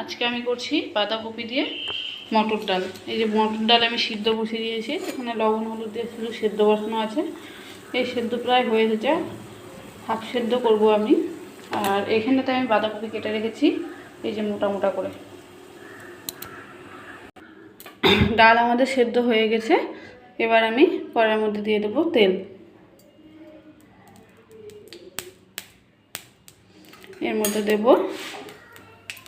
আজকে আমি করছি বাঁধাকপি দিয়ে মটর ডাল। এই যে মটর ডাল আমি সিদ্ধ বসিয়ে দিয়েছি, এখানে লবণ, হলুদ দিয়ে শুধু সেদ্ধ বসানো আছে। এই সেদ্ধ প্রায় হয়ে গেছে, হাফ সেদ্ধ করব আমি। আর এখানেতে আমি বাঁধাকপি কেটে রেখেছি, এই যে মোটা মোটা করে। ডাল আমাদের সেদ্ধ হয়ে গেছে, এবার আমি কড়াইয়ের মধ্যে দিয়ে দেবো তেল। এর মধ্যে দেব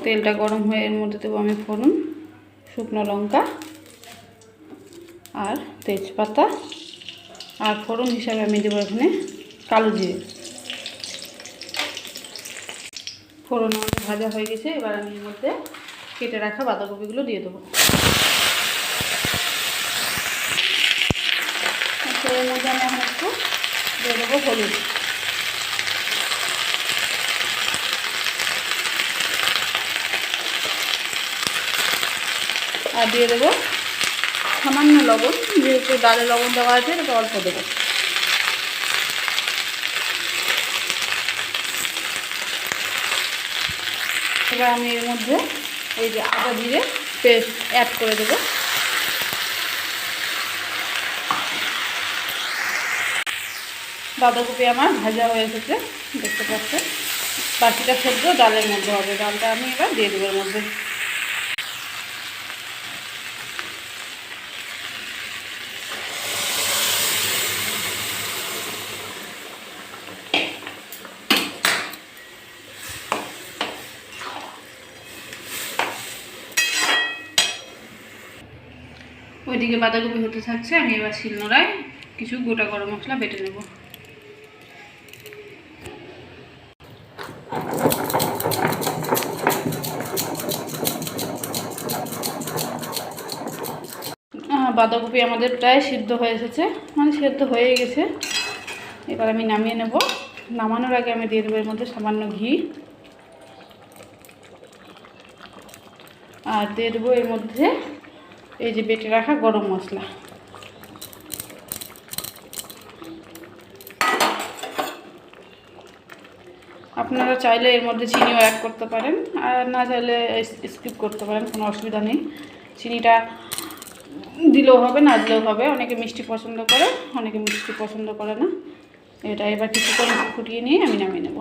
তেলটা গরম হয়ে এর মধ্যে দেবো আমি ফোড়ন, শুকনো লঙ্কা আর তেজপাতা আর ফোড়ন হিসাবে আমি দেবো এখানে কালো জিরে। ফোড়ন আমাদের ভাজা হয়ে গেছে, এবার আমি এর মধ্যে কেটে রাখা বাঁধাকপিগুলো দিয়ে দেবো। এর মধ্যে আমি এখন একটু দিয়ে দেবো হলুদ। আর দিয়ে দেবো সামান্য লবণ, যেহেতু ডালে লবণ দেওয়া আছে এটা অল্প দেবো। এবার আমি এর মধ্যে এই যে আদা জিরে পেস্ট অ্যাড করে দেবো। বাঁধাকপি আমার ভাজা হয়ে এসেছে, দেখতে পাচ্ছেন? বাকিটা সেদ্ধ ডালের মধ্যে হবে, ডালটা আমি এবার দিয়ে দেবো এর মধ্যে। ওইদিকে বাঁধাকপি হতে থাকছে, আমি এবার শিলনোড়ায় কিছু গোটা গরম মশলা বেটে নেব। বাঁধাকপি আমাদের প্রায় সিদ্ধ হয়ে এসেছে মানে সিদ্ধ হয়ে গেছে। এবার আমি নামিয়ে নেব। নামানোর আগে আমি দিয়ে দেবো এর মধ্যে সামান্য ঘি। আর দিয়ে দেবো এর মধ্যে এই যে বেটে রাখা গরম মশলা। আপনারা চাইলে এর মধ্যে চিনিও অ্যাড করতে পারেন, আর না চাইলে স্কিপ করতে পারেন, কোনো অসুবিধা নেই। চিনিটা দিলেও হবে, না দিলেও হবে। অনেকে মিষ্টি পছন্দ করে, অনেকে মিষ্টি পছন্দ করে না। এটা এবার কিছুক্ষণ ফুটিয়ে নিয়ে আমি নামিয়ে নেব।